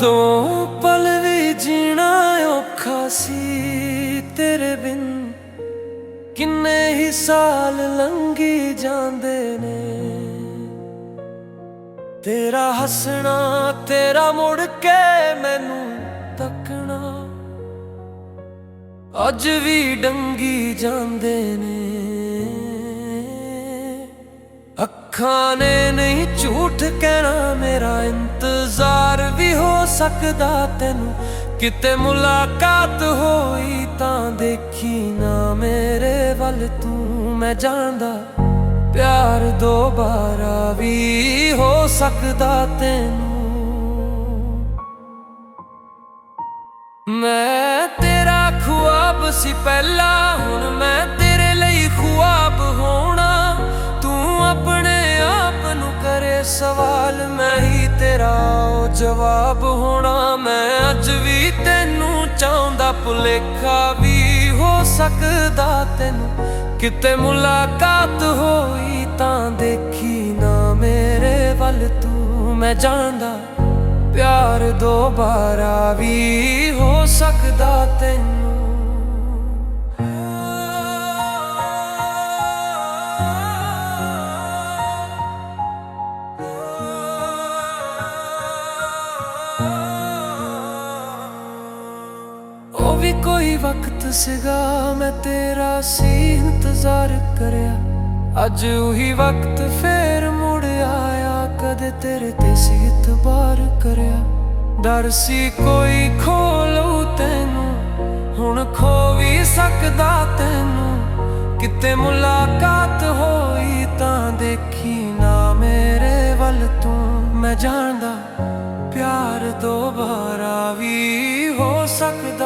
ਦੋ ਪਲ ਵੀ ਜੀਣਾ ਔਖਾ ਸੀ ਤੇਰੇ ਬਿਨ। ਕਿੰਨੇ ਹੀ ਸਾਲ ਲੰਘੀ ਜਾਂਦੇ ਨੇ। ਤੇਰਾ ਹੱਸਣਾ, ਤੇਰਾ ਮੁੜ ਕੇ ਮੈਨੂੰ ਤੱਕਣਾ। ਅੱਜ ਵੀ ਡੰਗੀ ਜਾਂਦੇ ਨੇ। ਅੱਖਾਂ ਨੇ ਨਹੀਂ ਝੂਠ ਕਹਿਣਾ ਮੇਰਾ ਇੰਤਜ਼ਾਰ ਵੀ ਹੋ ਸਕਦਾ ਤੈਨੂੰ। ਕਿਤੇ ਮੁਲਾਕਾਤ ਹੋਈ ਤਾਂ ਦੇਖੀ ਨਾ ਮੇਰੇ ਵੱਲ ਤੂੰ। ਮੈਂ ਜਾਣਦਾ ਪਿਆਰ ਦੁਬਾਰਾ ਵੀ ਹੋ ਸਕਦਾ ਤੈਨੂੰ। ਮੈਂ ਤੇਰਾ ਖੁਆਬ ਸੀ ਪਹਿਲਾ ਸਵਾਲ ਮੈਂ ਹੀ ਤੇਰਾ, ਉਹ ਜਵਾਬ ਹੋਣਾ ਮੈਂ ਅੱਜ ਵੀ ਤੈਨੂੰ ਚਾਹੁੰਦਾ। ਭੁਲੇਖਾ ਵੀ ਹੋ ਸਕਦਾ ਤੈਨੂੰ, ਕਿਤੇ ਮੁਲਾਕਾਤ ਹੋਈ ਤਾਂ ਦੇਖੀ ਨਾ ਮੇਰੇ ਵੱਲ ਤੂੰ। ਮੈਂ ਜਾਣਦਾ ਪਿਆਰ ਦੁਬਾਰਾ ਵੀ ਹੋ ਸਕਦਾ ਤੈਨੂੰ। ਵੀ ਕੋਈ ਵਕਤ ਸੀਗਾ, ਮੈਂ ਤੇਰਾ ਸੀ ਇੰਤਜ਼ਾਰ ਕਰਿਆ। ਅੱਜ ਉਹੀ ਵਕਤ ਫੇਰ ਮੁੜ ਆਇਆ, ਕਦੇ ਤੇਰੇ ਤੇ ਸੀ ਇਤਬਾਰ ਕਰਿਆ। ਡਰ ਸੀ ਕੋਈ ਖੋਲੂ ਤੈਨੂੰ, ਹੁਣ ਖੋ ਵੀ ਸਕਦਾ ਤੈਨੂੰ। ਕਿਤੇ ਮੁਲਾਕਾਤ ਹੋਈ ਤਾਂ ਦੇਖੀ ਨਾ ਮੇਰੇ ਵੱਲ ਤੂੰ। ਮੈਂ ਜਾਣਦਾ ਪਿਆਰ ਦੁਬਾਰਾ ਵੀ ਹੋ ਸਕਦਾ